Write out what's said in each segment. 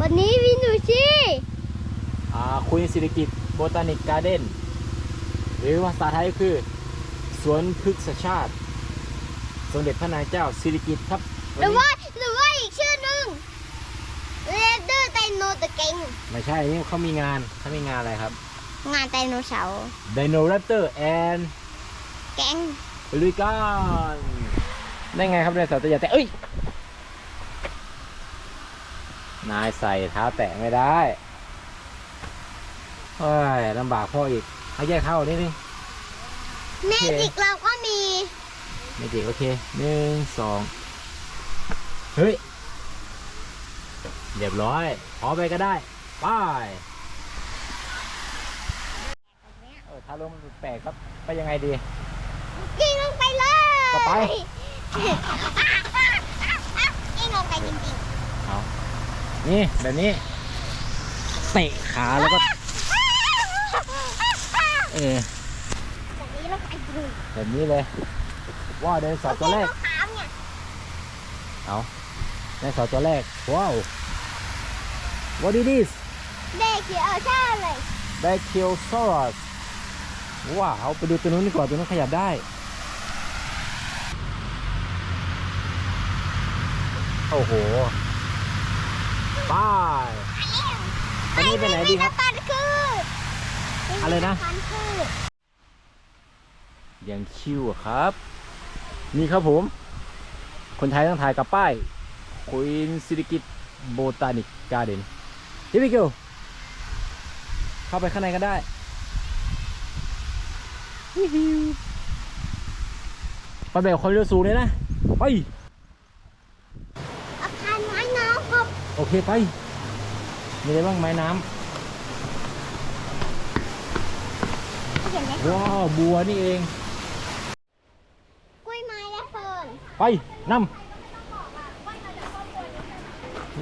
วันนี้วินูชีอ่าคุยสิริกิตโบตานิกการ์เด้นหรือภาษาไทยก็คือ สวนพฤกษชาติ สมเด็จพระนางเจ้าสิริกิตครับหรือวันนี้ว่าหรือว่าอีกชื่อหนึ่งเรเดอร์ไดโนตะเกงไม่ใช่นี่เขามีงานเขามีงานอะไรครับ งานไดโนเสาร์ Dino Raptor and แกง ลุยกันได้ไงครับไดโนเสาร์ตัวใหญ่แต่เอ้ย นายใส่เท้าแตะไม่ได้เฮ้ยลำบากพ่ออีก เอาแยกเท้านิดนึงเมจิกเราก็มีไม่จริงโอเคหนึ่งสองเฮ้ย เรียบร้อย ขอไปก็ได้ไปเออถ้าลมมันแปลกครับ ไปยังไงดีกินลงไปเลยก็ไปกินลงไปจริงเอา นี่แบบนี้เตะขาแล้วก็ๆเออแบบนี้ลงไปจริงแบบนี้เลย ว่าไดโนเสาร์ตัวแรกขาวเนี่ยเอาไดโนเสาร์ตัวแรกว้าว what is this เด็กเขียวใช่เลย Brachiosaurus ว้าวไปดูตัวนู้นดีกว่าตัวนู้นขยับได้ โอ้โห ไป้ายอันนี้ไปไหนดีครับ ปันคืออะไรนะ ปันคือยังชิวอะครับ นี่ครับผม คนไทยต้องถ่ายกับป้ายค u นซิริกิตโบตานิกการ์เดน Here we go เข้าไปข้างในกันได้วิวไปแบบความเร็วสูงเลยนะ ไป อาคารไม้น้ำครับ โอเคไป มีอะไรบ้างไม้น้เห็นไหมำว้าวบัวนี่เอง กล้วยไม้และเฟิร์นไปนำ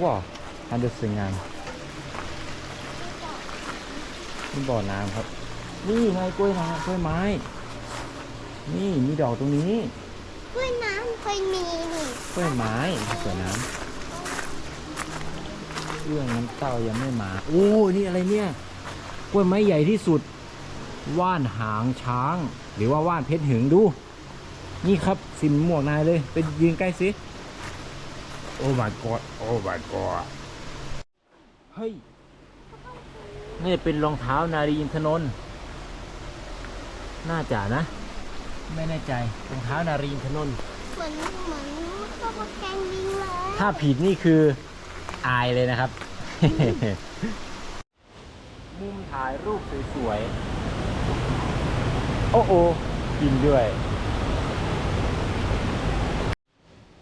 ว้าวอันเดอร์สวยงามนี่บ่อน้ำครับ นี่ไงกล้วยน้ำกล้วยไม้ นี่มีดอกตรงนี้กล้วยน้ำเคยมีนี่กล้วยไม้สวยน้ำ เรื่องน้ำเต้ายังไม่มา โอ้นี่อะไรเนี่ยกล้วยไม้ใหญ่ที่สุด ว่านหางช้าง หรือว่าว่านเพชรหึงดู นี่ครับสิมหมวกนายเลยไปยืนใกล้สิโอ้ my god โอ้ my god เฮ้ยนี่เป็นรองเท้านารีอินทนนท์น่าจะนะ ไม่แน่ใจรองเท้านารีอินทนนท์เหมือนเหมือนตัวแกงลิงเลยถ้าผิดนี่คือายเลยนะครับ มุมถ่ายรูปสวยๆ โอ้โอกินด้วย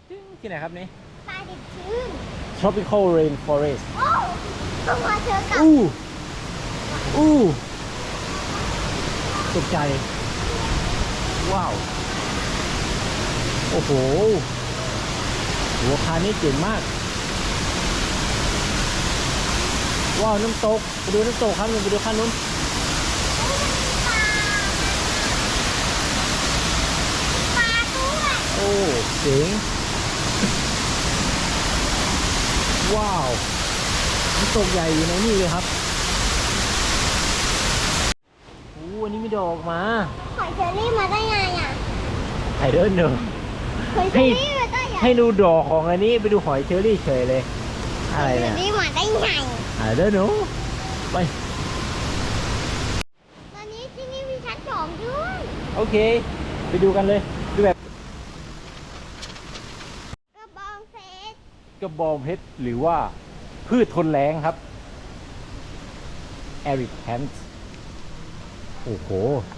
จึ๊งที่ไหนครับนี่ปลาดิบชื้น tropical rainforest โอ้ต้องมาเจอกับอู้อู้ตกใจ ว้าว โอ้โหหัวคานี่เจ๋งมาก ว้าวน้ำตกไปดูน้ำตกครับไปดูข้างนู้นปลาด้วยโอ้เจ๋งว้าวน้ำตกใหญ่อยู่ในนี่เลยครับโอ้อันนี้มีดอกออกมาหอยเชอรี่มาได้ไงอะไอเดินเนอะหอยเชอรี่มาได้ไงให้ดูดอกของอันนี้ไปดูหอยเชอรี่เฉยเลย อะไรหอยเชเนี่อยรี่มาได้ไงไอเดินหนูไป ตอนนี้ที่นี่มีชั้นสองด้วยโอเค ไปดูกันเลยดูแบบกระบองเพชรกระบองเพชรหรือว่าพืชทนแรงครับ e r i c p a n t โอ้โห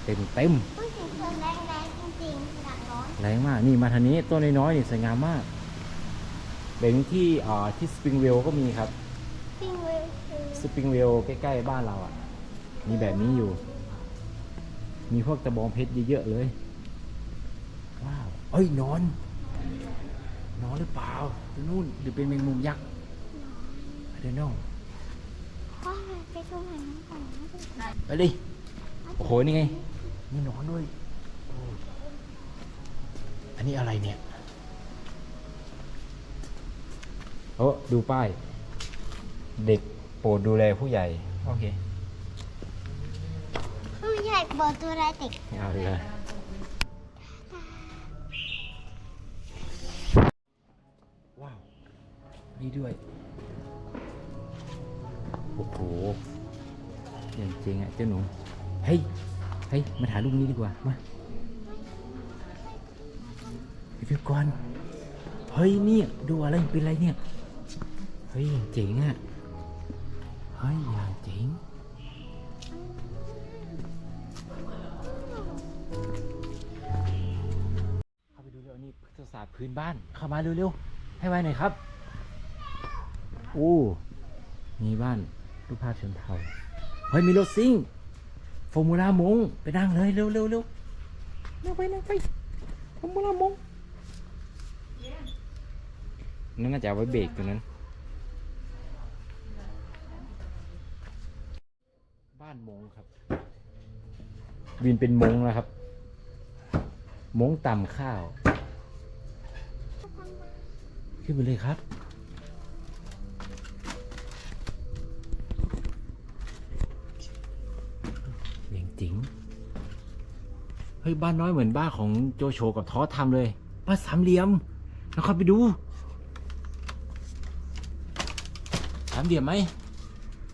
เต็มเต็มผู้หญิงคนแรงๆจริงๆดักร้อน แรงมาก นี่มาทางนี้ต้นน้อยๆนี่สวยงามมาก เป็นที่อ่าที่สปริงเวลก็มีครับจริงเลยคือสปริงเวลใกล้ ๆ บ้านเราอะ มีแบบนี้อยู่ มีพวกตะบองเพชรเยอะๆเลย ว้าว เอ้ยนอน นอนหรือเปล่าตัวนู่นหรือเป็นแมงมุมยักษ์ I don't know พ่อไปช่วยหน่อยน้ำก่อนนะไปดิ โอ้โห นี่ไง มีหนอนด้วยโอ้อันนี้อะไรเนี่ย โอ้ดูป้าย เด็กโปรดดูแลผู้ใหญ่ โอเคผู้ใหญ่บอกตัวอะไรเด็กเอาเลยว้าว นี่ด้วย โอ้โหอย่างจริงอะเจ้าหนู เฮ้ย เฮ้ย มาถ่ายรูปนี้ดีกว่า มาพี่ฟิวก่อน เฮ้ยเนี่ย ดูอะไรเป็นอะไรเนี่ยเฮ้ยเจ๋งอะ เฮ้ยอย่างเจ๋งเข้าไปดูเร็วนี่พฤกษศาสตร์พื้นบ้าน เข้ามาเร็วๆ ให้ไวหน่อยครับ โอ้ มีบ้านรูปภาพชนเผ่า เฮ้ย มีรถซิ่งฟอร์มูล่ามง ไปนั่งเลยเร็วๆเร็วเร็วนั่งไปนั่งไปฟอร์มูล่ามงนั่นน่าจะเอาไว้เบรกตัวนั้นานมงครับ วินเป็นมงแล้วครับ มงต่ำข้าว ขึ้นไปเลยครับเจ๋งจริงเฮ้ยบ้านน้อยเหมือนบ้านของโจโฉกับท้อทำเลยบ้านสามเหลี่ยมแล้วเข้าไปดูสามเหลี่ยมไหม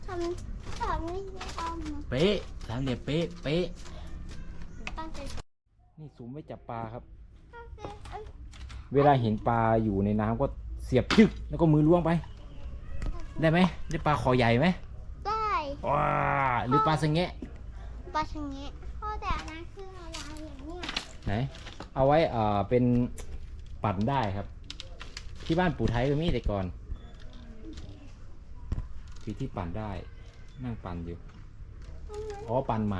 ทำ ทำไม่ได้ทำเป๊ะสามเหลี่ยมเป๊ะเป๊ะตั้งใจนี่สูมไว้จับปลาครับ ตั้งใจเอ้ยเวลาเห็นปลาอยู่ในน้ำก็เสียบจึกแล้วก็มือล้วงไป ได้ไหมได้ปลาคอใหญ่ไหมได้ว้าหรือปลาสะแงะปลาชะเงะพ่อแต่อันนั้นคืออะไรอย่างเนี้ยไหนเอาไว้เอ่อเป็นปั่นได้ครับ ที่บ้านปู่ไทยก็มีแต่ก่อนมีที่ปั่นได้ นั่งปั่นอยู่ อ๋อ ปั่นไหม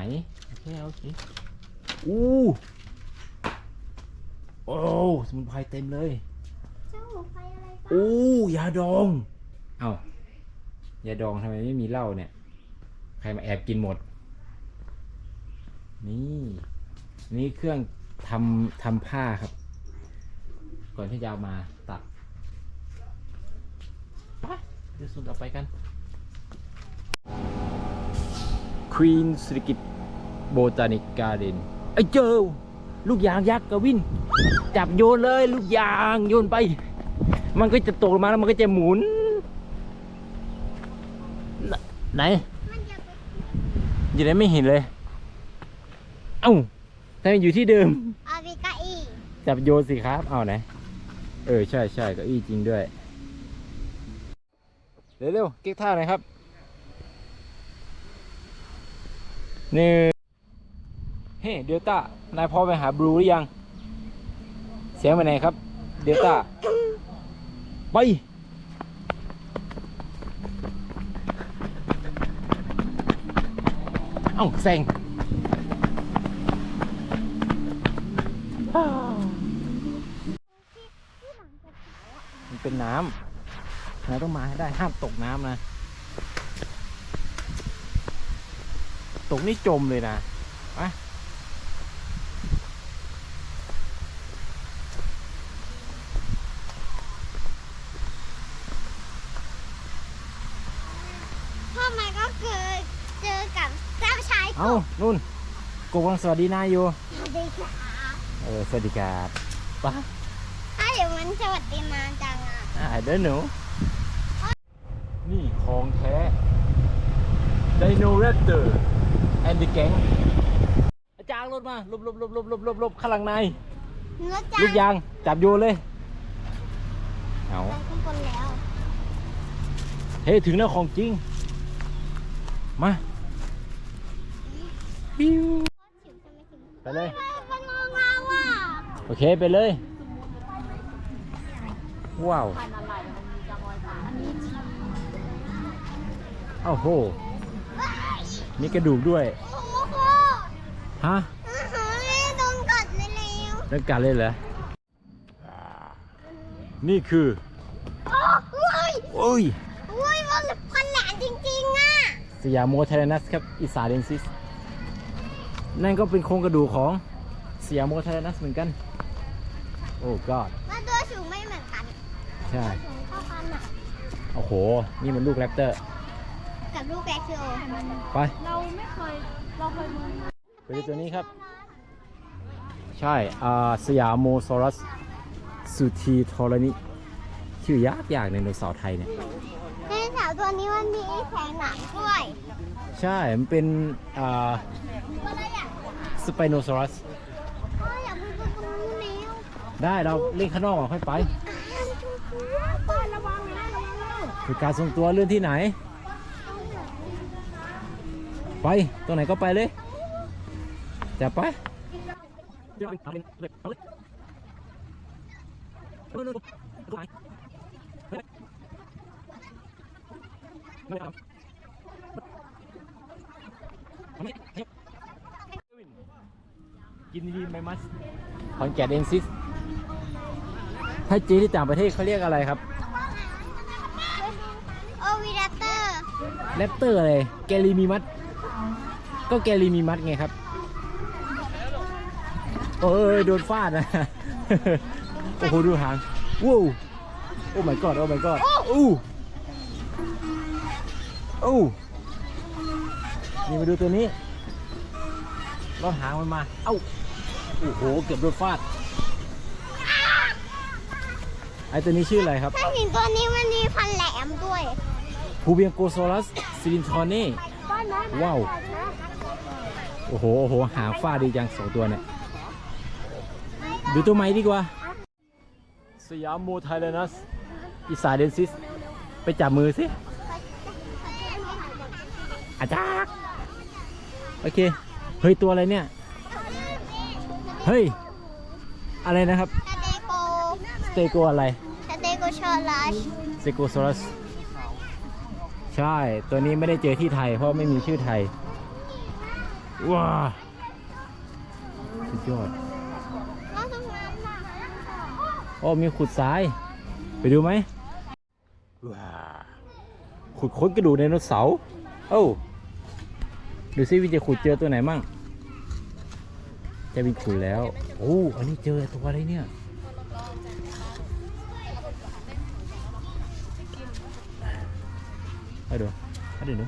โอเค โอเค อู้ โอ้สมุนไพรเต็มเลย เจ้าหมูไฟอะไรปะอู้ยาดอง เอา้ายาดองทำไมไม่มีเหล้าเนี่ย ใครมาแอบกินหมด นี่ นี่เครื่องทำทำผ้าครับ ก่อนที่จะเอามาตัดไปเดี๋ยวส่วนต่อไปกัน ควีนสริกิตโบตานิกการ์เดนไอ้เจอลูกยางยักษ์กวิน จับโยนเลย ลูกยางโยนไป มันก็จะตกลงมาแล้วมันก็จะหมุน ไหนมันจะไปอยู่ไหนไม่เห็นเลย เอ้าทำไมอยู่ที่เดิมอาบิกาอีจับโยนสิครับ เอาไหน เออ ใช่ใช่เก็อี้จริงด้วย เร็วๆเก๊กท่าหน่อยครับห นึ่งเฮ้เดลต้านายพอไปหาบลูหรือยัง เสียงไปไหนครับ เดลต้าไปเอ้าแซงมันเป็นน้ำนายต้องมาให้ได้ห้ามตกน้ำนะ กนี่จมเลยนะไปพ่อมันก็เคยเจอกับเจ้าชายเอานุ่นกบวังสวัสดีนายอยู่ สวัสดีครับเออสวัสดีครับป้าถ้าเดี๋ยวมันสวัสดีนานจังอะ อ่าเดินหนู นี่ของแท้ไดโนแรปเตอร์ แอนด์แก๊งอาจารย์รถมาหลบหลบหลบหลบหลบหลบหลบข้างหลังในรถจัลูกยางจับโยนเลยเอาไปข้างบนแล้วเฮ้ยถึงแล้วของจริง มาปิ้วไปเลยมันงองาว่ะโอเคไปเลย ว้าว โอ้โห มีกระดูกด้วย ฮะอื้อหือนี่โดนกัดเลยแล้วเรื่องการเล่นเหรอ นี่คือโอ้ยโอ้ยโอ้ยมันพันแหลนจริงๆอะ สยามโมเทเรนัสครับ อิสาเดนซิส นั่นก็เป็นโครงกระดูกของสยามโมเทเรนัสเหมือนกัน โอ้กอดมันตัวสูงไม่เหมือนกัน ใช่สูงเท่ากันอะโอ้โห นี่มันลูกแรปเตอร์ กับลูกแบคทีโอไป เราไม่เคย เราเคยมองไปดูตัวนี้ครับ ใช่อ่าสยามโมซอรัสสุธีทรณิชื่อยากยากในไดโนเสาร์ไทยเนี่ยไดโนเสาร์ตัวนี้มันมีแผงหนังด้วย ใช่ มันเป็นอ่าตัวอะไรอะสไปโนซอรัสพ่ออยากไปดูตรงนู้นแล้วได้เราเล่นข้างนอกก่อนค่อยไปพ่อระวังนะระวังนะคือการทรงตัวเลื่อนที่ไหน ไปตรงไหนก็ไปเลยจะไปกินดีไหมมัสขอนแก่นเองซิสถ้าจีนที่ต่างประเทศเขาเรียกอะไรครับโอวิรัตเตอร์แรปเตอร์อะไรแกลีมีมัด ก็แกลีมีมัดไงครับเออโดนฟาดนะโอ้โหดูหางว้าวโอ้ my god โอ้ my god อู้อู้นี่มาดูตัวนี้ลอดหางมันมา เอ้าโอ้โหเกือบโดนฟาดไอตัวนี้ชื่ออะไรครับถ้าเห็นตัวนี้มันมีฟันแหลมด้วยพูเบียงโกโซลัสซิลินทอเน่ ว้าว โอ้โห โอ้โห หางฟาดดีจังสองตัวเนี่ย ดูตัวใหม่ดีกว่า สยามโมไทเลนัสอิสาเดนซิส ไปจับมือสิ อาจารย์โอเค เฮ้ย ตัวอะไรเนี่ย เฮ้ย อะไรนะครับ สเตโกสเตโกอะไร สเตโกชอลัสสเตโกซอรัส ใช่ ตัวนี้ไม่ได้เจอที่ไทย เพราะไม่มีชื่อไทย ว้าสุดยอด แล้วตรงนั้นล่ะโอ้มีขุดทราย ไปดูไหมว้าขุดค้นกระดูกไดโนเสาร์เอ้าดูซิวินจะขุดเจอตัวไหนมั่งจะวินขุดแล้ว โอ้ อันนี้เจอตัวอะไรเนี่ย ให้ ดูให้ดูหนู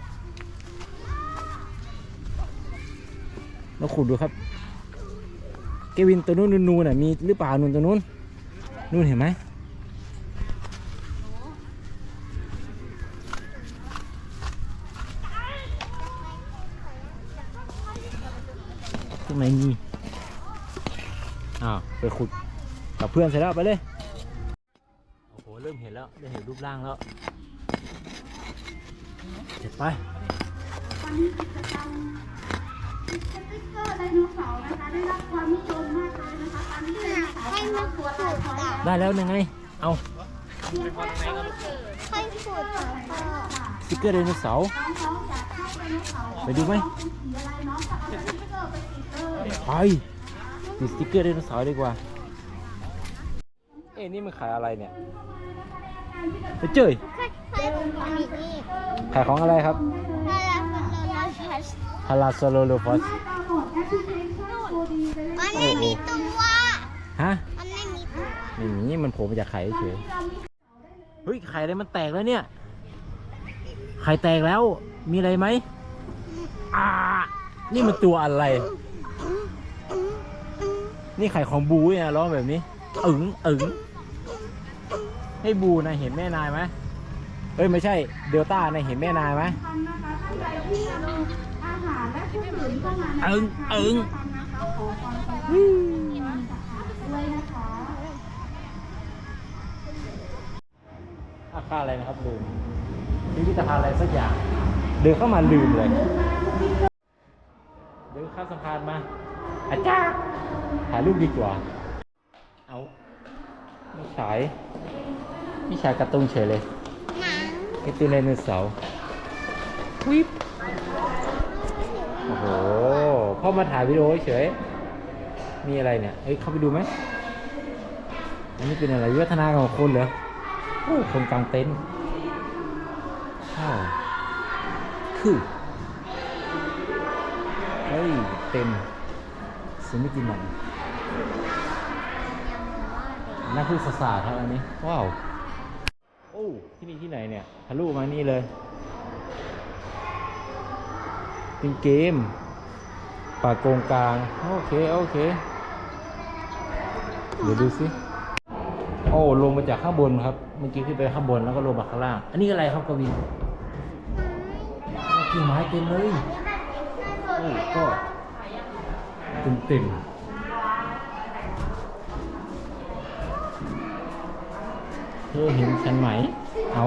เราขุดดูครับเกวินตัวนู้นนูนๆน่ะมีหรือเปล่านูนตัวนู้นนู่นเห็นไหมตรงไหนมีอ้าวไปขุดกับเพื่อนเสร็จแล้วไปเลย โอ้โห เริ่มเห็นแล้วเริ่มเห็นรูปร่างแล้ว เจ็ดไปวันนี้กิจกรรมสติ๊กเกอร์ไดโนเสาร์นะคะได้รับความนิยมมากเลยนะคะตอนนี้ไดโนเสาร์ของเราตัวลายน้อมแล้วได้แล้วยังไง เอาค่อยขุดต่อพ่อสติกเกอร์ไดโนเสาร์น้องๆอยากเข้ไดโนเสาร์ไปดูไหมเป็นสีอะไรน้องจะเอาสติ๊กเกอร์ไปติดเลยไปติดสติกเกอร์ไดโนเสาร์ดีกว่า เอ้นี่มันขายอะไรเนี่ยไปเจยค่อยค่อย ขุดอันนี้นี่ขายของอะไรครับถ้าเราเป็นโดนัลด์ทรัสพาราโซโลโลฟอสดาวน์โหลดแอปพลิเคชันตัวดีไปเล่นมันไม่มีตัวฮะมันไม่มีตัวอย่างนี้มันโผล่มาจากไข่เฉยเฮ้ยไข่อะไรมันแตกแล้วเนี่ย ไข่แตกแล้วมีอะไรไหมอ่านี่มันตัวอะไร นี่ไข่ของบูเนี่ยร้องแบบนี้ อึ๋งอึ๋งให้บูนะเห็นแม่นายไหม เอ้ยไม่ใช่เดลต้านะเห็นแม่นายไหมทันนะคะท่านใดที่นำอาหารและเครื่องดื่มเข้ามาในอึ้งอึ้งตามนะคะขอความกรุณาเลยนะคะอาคารอะไรนะครับลืมพิพิธภัณฑ์อะไรสักอย่าง เดินเข้ามาลืมเลย เดินข้ามสะพานมา อาจารย์ถ่ายรูปดีกว่า เอาไม่ฉายไม่ฉายการ์ตูนเฉยเลยห นังการ์ตูนไดโนเสาร์วิบโอ้โหพ่อมาถ่ายวิดีโอเฉย มีอะไรเนี่ย เอ้ย เข้าไปดูไหมอันนี้เป็นอะไรวิวัฒนาการของคนเหรอโอ้คนกลางเต็นท์อ้าวคือเฮ้ย เต็มสมิติมันนักพฤกษศาสตร์ครับอันนี้ ว้าวโอ้ ที่นี่ที่ไหนเนี่ยทะลุมานี่เลยเป็นเกมป่าโกงกลาง โอเค โอเค เดี๋ยวดูสิโอ้ลงมาจากข้างบนครับ เมื่อกี้ขึ้นไปข้างบนแล้วก็ลงมาข้างล่าง อันนี้อะไรครับกวินกิ่งไม้เต็มเลยโอ้ก็เต็มเต็ม ๆเธอเห็นฉันไหม เอา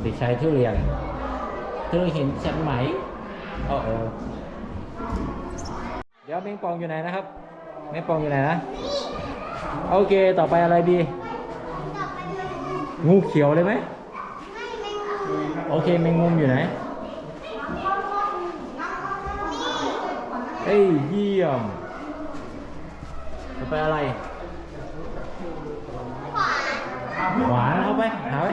เด็กชายทุเรียนเธอเห็นฉันไหมเออเออเดี๋ยวแมงปองอยู่ไหนนะครับแมงปองอยู่ไหนนะ โอเค ต่อไปอะไรดี งูเขียวเลยไหมโอเคแมงมุมอยู่ไหน เอ้ยเยี่ยม ไปอะไร หวานเข้าไปหาไป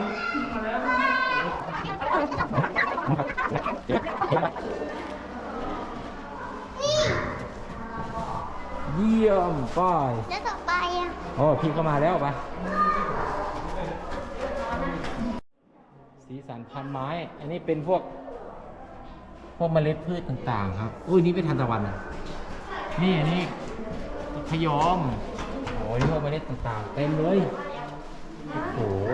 เยี่ยมป้ายแล้วต่อไปอะโอ้พี่เข้ามาแล้วปะสีสันพันไม้ อันนี้เป็นพวก พวกเมล็ดพืชต่างๆ ครับ อุ้ยนี่เป็นทานตะวันนะนี่อันนี้ พยอมโอ้ยพวกเมล็ดต่างๆเต็มเลย โอ้โห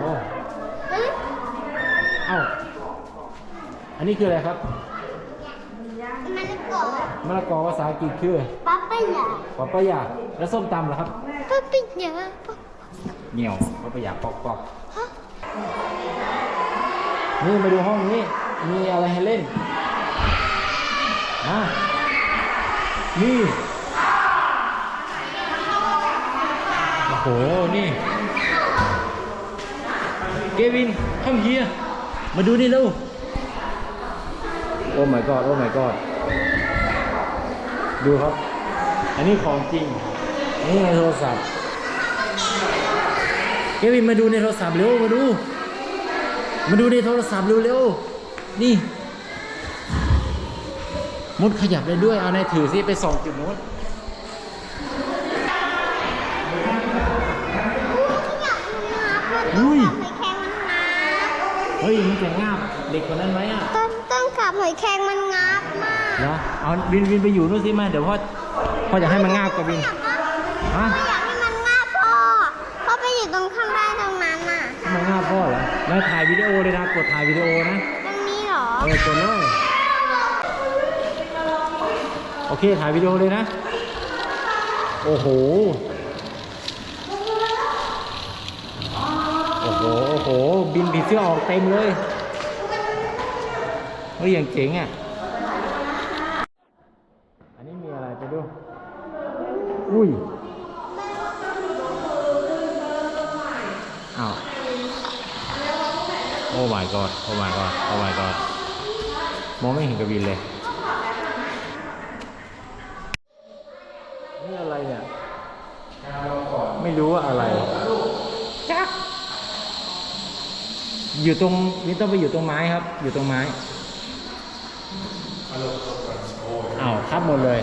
เอ้า อันนี้คืออะไรครับมันละกอมะละกอภาษาอังกฤษคือปั๊บไปหยาปะปะยาแล้วส้มตำเหรอครับ ปั๊บไปหยาเหนียวปะปะยาปอกปอกนี่มาดูห้องนี้ มีอะไรให้เล่น มา นี่ โอ้โห นี่ เกวินข้ามเฮียมาดูนี่เร็ว โอ้ my god โอ้ my god ดูครับ อันนี้ของจริงอันนี้ในโทรศัพท์ เกวินมาดูในโทรศัพท์เร็ว มาดู มาดูในโทรศัพท์เร็วๆ นี่มดขยับได้ด้วย เอาในถือซิไปส่องจุดนู้น อุ้ยหอยแครงมันงับเฮ้ยมันจะงาบเด็กคนนั้นไหมอะต้นต้นกับหอยแครงมันงับมากเหรอเอาวินวินไปอยู่นู่นสิมาเดี๋ยวพ่อพ่อจะให้มันงาบกับวินฮะไม่อยากให้มันงับพ่อพ่อไปอยู่ตรงข้างใต้ตรงนั้นน่ะให้มันงาบพ่อเหรอแล้วถ่ายวิดีโอเลยนะกดถ่ายวิดีโอนะตรงนี้เหรอเออกดเลยโอเคถ่ายวิดีโอเลยนะ โอ้โห โอ้โห โอ้โห บินผีเสื้อออกเต็มเลยเฮ้ยอย่างเจ๋งอะ อันนี้มีอะไรไปดู อุ้ยอ้าวโอ้ my god โอ้ my god โอ้ my god มองไม่เห็นกระบินเลย นี่อะไรเนี่ย ไม่รู้ว่าอะไรจัก อยู่ตรงนี่ต้องไปอยู่ตรงไม้ครับ อยู่ตรงไม้อ้าวทับหมดเลย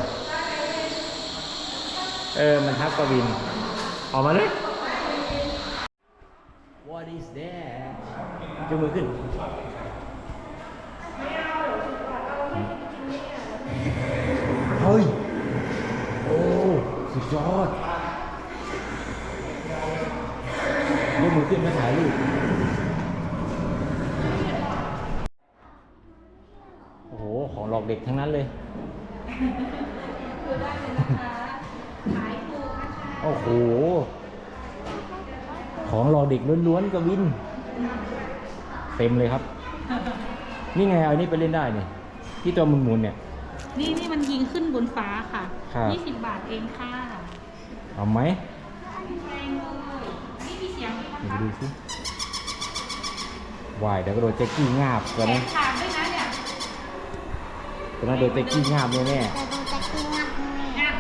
เออ มันทับกวิน ออกมาเลย What is that ยกมือขึ้นเฮ้ย โอ้ สุดยอดยกมือขึ้นมาถ่ายรูปโอ้ โหของหลอกเด็กทั้งนั้นเลยโอ้โห ของหลอกเด็กล้วนๆกวิน เต็มเลยครับ นี่ไงเอาอันนี้ไปเล่นได้เนี่ยที่ตัวหมุนๆเนี่ย นี่นี่มันยิงขึ้นบนฟ้าค่ะครับ ยี่สิบบาทเองค่ะเอาไหมแพงเลยนี่มีเสียงด้วยนะเดี๋ยวคะไปดูสิวายเดี๋ยวก็โดนแจ็คกี้งาบตัวแขนั้นนขาดด้วยนะเนี่ย ตัวนั้นโดนแจ็คกี้งาบแน่แต่ดูจะกินงับแม่เนี่ย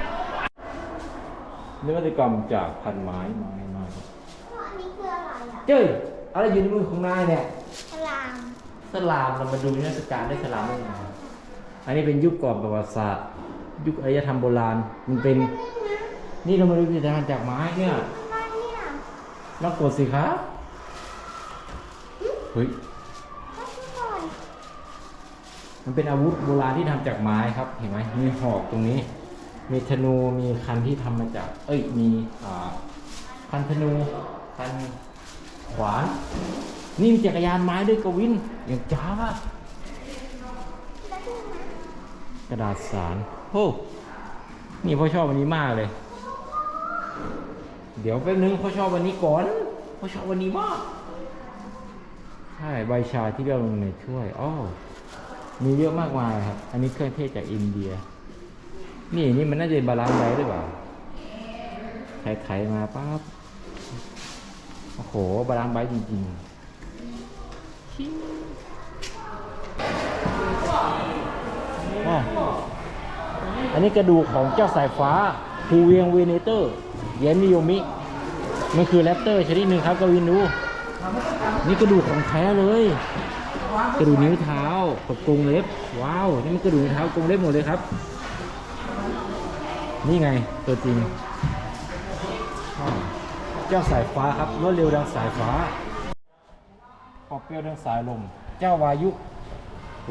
ๆนวัตกรรมจากพันไม้ไม้ไม้ครับอันนี้คืออะไรอะเจ้ยอะไรอยู่ในมือของนายเนี่ยฉลามสลามเรามาดูนิทรรศการได้สลามได้ไงอันนี้เป็นยุคก่อนประวัติศาสตร์ ยุคอารยธรรมโบราณ มันเป็น นี่เรามาดูพิจารณาจากไม้เนี่ย อะไรเนี่ยลองกดสิครับ เฮ้ย มันเป็นอาวุธโบราณที่ทำจากไม้ครับ เห็นไหมมีหอกตรงนี้ มีธนูมีคันที่ทำมาจาก เอ้ยมีคันธนูคันขวานนี่มีจักรยานไม้ด้วยกวินอย่างจ้าว่ะกระดาษสารโอ้นี่พ่อชอบวันนี้มากเลย เดี๋ยวแป๊บนึงพ่อชอบวันนี้ก่อนพ่อชอบวันนี้มากใช่ใบชาที่เราลงในถ้วยอ้อ มีเยอะมากมายครับ อันนี้เครื่องเทศจากอินเดีย นี่นี่มันน่าจะบาลานซ์ไว้หรือเปล่าไถไถๆมาปั๊บ โอ้โห บาลานซ์ไว้จริงๆ อันนี้กระดูกของเจ้าสายฟ้าภูเวียงเวเนเตอร์ เยนนิโยมิ มันคือแรปเตอร์ชนิดหนึ่งครับกวินดู นี่กระดูกของแท้เลย กระดูกนิ้วเท้ากับกรงเล็บ ว้าว นี่มันกระดูกนิ้วเท้ากรงเล็บหมดเลยครับ นี่ไงตัวจริง เจ้าสายฟ้าครับรวดเร็วดังสายฟ้าปอบเปรี้ยวดังสายลม เจ้าวายุ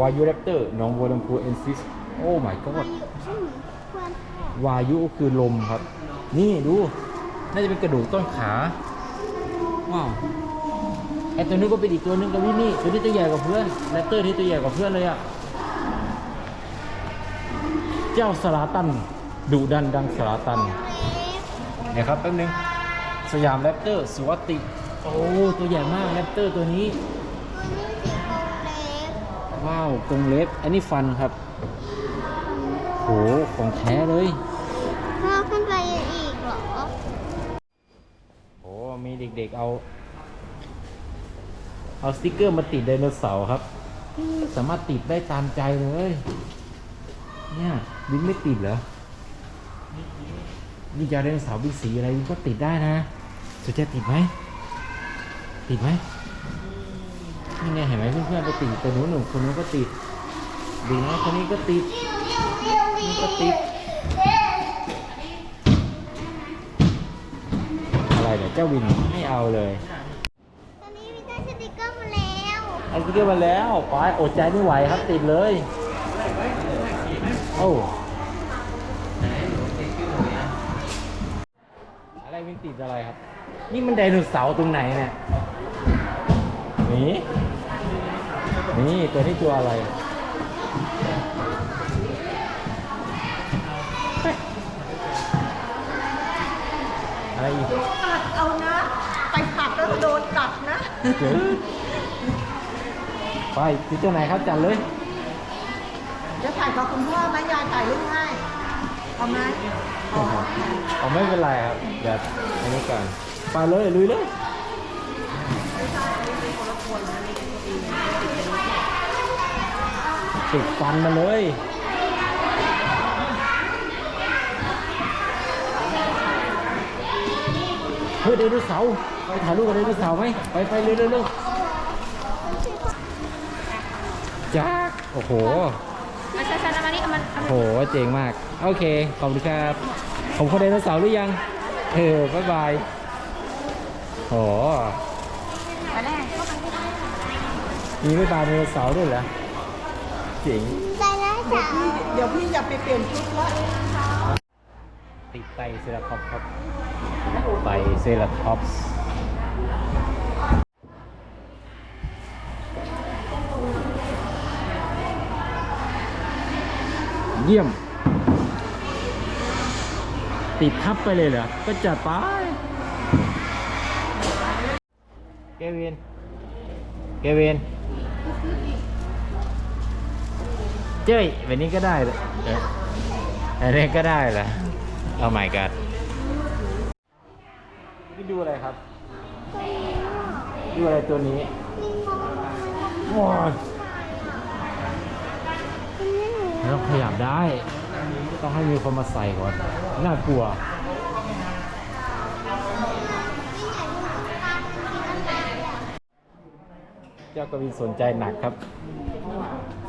วายุแรปเตอร์หน้องบัวลำพูเอ็นซิส โอ้ my god วายุคือลมครับ นี่ดู น่าจะเป็นกระดูกต้นขา ว้าว ไอตัวนี้ก็เป็นอีกตัวหนึงกับวินนี่ตัวนี้ตัวใหญ่กว่าเพื่อนแรปเตอร์ที่ตัวใหญ่กว่าเพื่อนเลยอะเจ้าสลาตันดุดันดังสลาตันเนี่ยครับแป๊บนึงสยามแรปเตอร์สวัสติโอ้ตัวใหญ่มากแรปเตอร์ตัวนี้ว้าวกรงเล็บอันนี้ฟันครับโหของแท้เลยพ่อขึ้นไปอีกเหรอโอ้มีเด็กๆเอา เอาสติกเกอร์มาติดไดโนเสาร์ครับ สามารถติดได้ตามใจเลย เนี่ยวินไม่ติดเหรอวินจะไดโนเสาร์เป็นสีอะไรวินก็ติดได้นะสุดจะติดไหมติดไหมนี่ไงเห็นไหมเพื่อนๆไปติดตัวนู้นหนุ่มคนนู้นก็ติดดีนะคนนี้ก็ติดนี่ก็ติดอะไรเนี่ยเจ้าวินไม่เอาเลย เอาสติ๊กเกอร์มาแล้วไปอดใจไม่ไหวครับติดเลย โอ้อะไรวินติดอะไรครับ นี่มันไดโนเสาร์ตรงไหนเนี่ยนี่นี่ตัวนี้ตัวอะไรอะไรอีกกัดเอานะ ไปขับแล้วโดนกัดนะเจ๋อ ไปติดตัวไหนครับจัดเลยจะถ่ายกับคุณพ่อไหมยายถ่ายรูปให้เอาไหมเอาเอาไม่เป็นไรครับเดี๋ยวอันนี้ก่อนไปเลยลุยเลยติดฟันมาเลยเฮ้ยไดโนเสาร์ไปถ่ายรูปกับไดโนเสาร์ไหมไปไปเร็วเร็วเร็ว จ้าโอ้โหมาใช้ๆมานี่มันโหเจ๋งมาก โอเค ขอบคุณครับ ผมคนไดโนเสาร์หรือยัง เออ บ๊ายบายโหไปแรกมีบ๊ายบายไดโนเสาร์ด้วยเหรอเจ๋งไดโนเสาร์เดี๋ยวพี่จะไปเปลี่ยนชุดแล้วติดไตเซราทอปส์ครับไตเซราทอปส์ เยี่ยม ติดทับไปเลยเหรอ ก็จัดไปเกวิน เกวิน เจ้ยแบบนี้ก็ได้เลยอันนี้ก็ได้เหรอเอา my god นี่ดูอะไรครับ ดูอะไรตัวนี้ว้าว ต้องขยับได้ ต้องให้มีคนมาใส่ก่อน น่ากลัวเจ้ากวินสนใจหนักครับ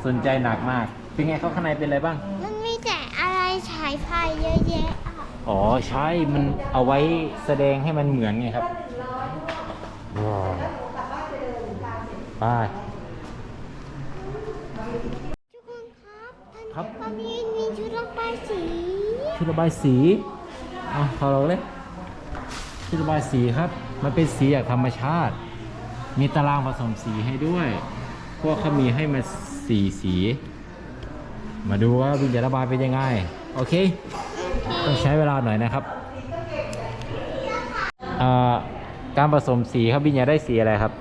สนใจหนักมาก เป็นไงเขาข้างในเป็นอะไรบ้าง มันมีแต่อะไรฉายไฟเยอะแยะอะอ๋อใช่มันเอาไว้แสดงให้มันเหมือนไงครับว้าวไปทุกคน ชุดระบายสีเอาถอดออกเลยชุดระบายสีครับ มันเป็นสีจากธรรมชาติ มีตารางผสมสีให้ด้วยพวกเขามีให้มาสีสี มาดูว่าวินจะระบายเป็นยังไง โอเค ต้องใช้เวลาหน่อยนะครับเอ่อการผสมสีครับวินอยากได้สีอะไรครับ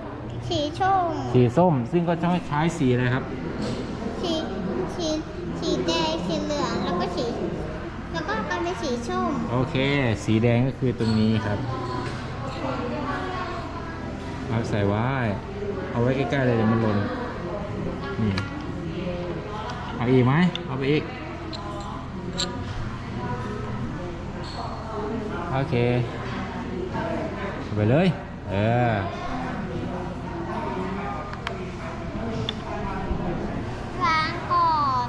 สีส้ม สีส้ม ซึ่งก็ต้องใช้สีอะไรครับ สีส้มโอเค สีแดงก็คือตรงนี้ครับเอาใส่ไว้ เอาไว้ใกล้ๆเลยเดี๋ยวมันหล่นนี่เอาอีกไหมเอาไปอีก โอเคเอาไปเลย เออล้างก่อน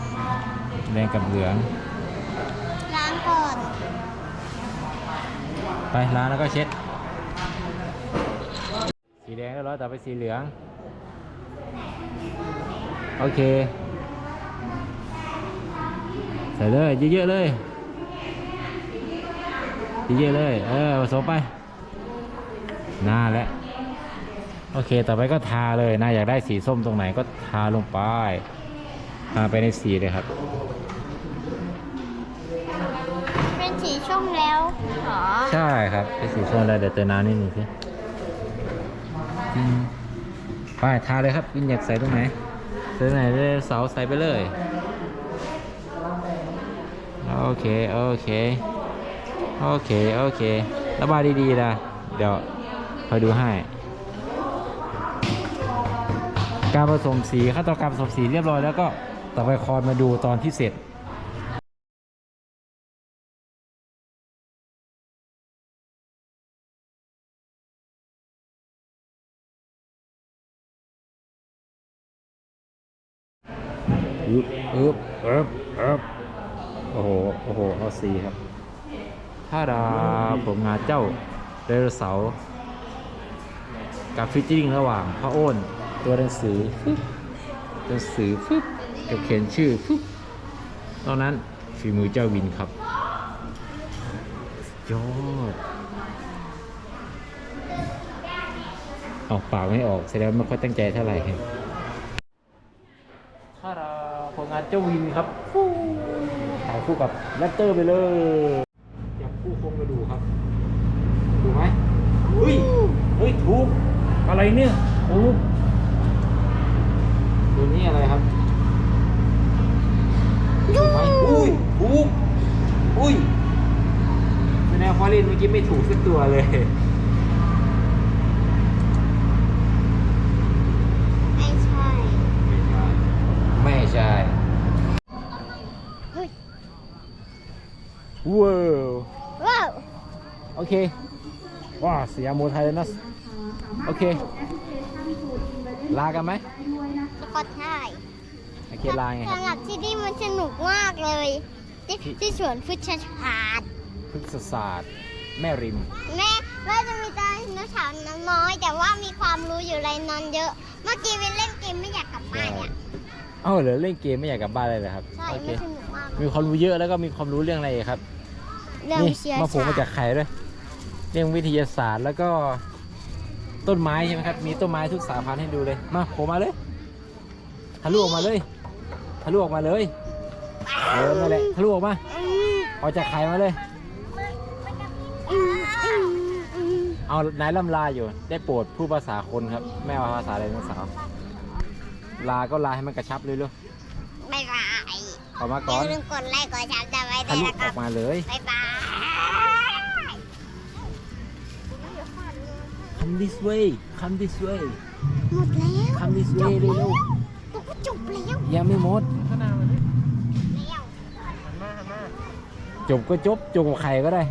แดงกับเหลือง ไปล้างแล้วก็เช็ด สีแดงแล้วร้อยต่อไปสีเหลือง โอเค ใส่เลยเยอะๆเลยเยอะๆเลย เออผสมไปน่าแล้วโอเค ต่อไปก็ทาเลยนะ อยากได้สีส้มตรงไหนก็ทาลงไป ทาไปในสีเลยครับ หรอใช่ครับเป็นสีส้มแล้วเดี๋ยวเติมน้ำนิดหนึ่งสิอืมไปทาเลยครับวินอยากใส่ตรงไหนใส่ตรงไหนเลยเสาใส่ไปเลย โอเค โอเค โอเค โอเค ระบายดีๆนะเดี๋ยวคอยดูให้ การผสมสีขั้นตอนการผสมสีเรียบร้อยแล้วก็ต่อไปคอยมาดูตอนที่เสร็จ ผมงานเจ้าไดโนเสาร์กับฟิชจิ้งระหว่างพระโอนตัวหนังสือฟึบตัวหนังสือฟึบกับเขียนชื่อฟึบตอนนั้นฝีมือเจ้าวินครับยอดออกปากไม่ออกแสดงว่าไม่ค่อยตั้งใจเท่าไหร่ครับถ้าเราผลงานเจ้าวินครับฟู่ถ่ายคู่กับแรปเตอร์ไปเลยจับคู่โครงกระดูกครับถูกไหมเฮ้ย เฮ้ย ถูก อะไร เนี่ยถูกตัวนี้อะไรครับถูกไหมอุ้ยถูกอุ้ยแสดงว่าเล่นเมื่อกี้ไม่ถูกสักตัวเลยไม่ใช่ ไม่ใช่เฮ้ยว้าวว้าว โอเค ว้าเสียโมไทยเลยนะโอเค ลากันไหมสกอตใช่โอเคลาไงครับสำหรับที่นี่มันสนุกมากเลย ที่ที่สวนพุทธศาสตร์พฤกษศาสตร์ แม่ริม แม่แม่จะมีไดโนเสาร์น้อยๆแต่ว่ามีความรู้อยู่ในนั้นเยอะ เมื่อกี้วินเล่นเกมไม่อยากกลับบ้านอะเอ้าเหรอเล่นเกมไม่อยากกลับบ้านเลยเหรอครับใช่โอเคมันสนุกมากมีความรู้เยอะแล้วก็มีความรู้เรื่องอะไรอีกครับเรื่องนี่วิทยามาผูกศาสมาตจากร์ไข่ด้วยเรื่องวิทยาศาสตร์แล้วก็ ต้นไม้ใช่ไหมครับ มีต้นไม้ทุกสายพันธุ์ให้ดูเลย มาโผล่มาเลยทะลุออกมาเลยทะลุออกมาเลยเออนั่นแหละทะลุออกมาอืมออกจากไข่มาเลยอืมอืมอืมเอานายล่ำลาอยู่ ได้โปรดผู้ภาษาคนครับไม่เอาภาษาอะไรทั้งสาวลาก็ลาให้มันกระชับเลยลูกบ๊ายบายออกมาอก่อนย่าลืมกดไลค์กดแชร์จะไว้ทะด้วยลุนะคอรัอบกมาเลย บ๊ายบาย come this way come this way หมดแล้ว come this way เร็วตัวก็จบแล้วๆยังไม่หมด แล้วจบก็จบจบกับใครก็ได้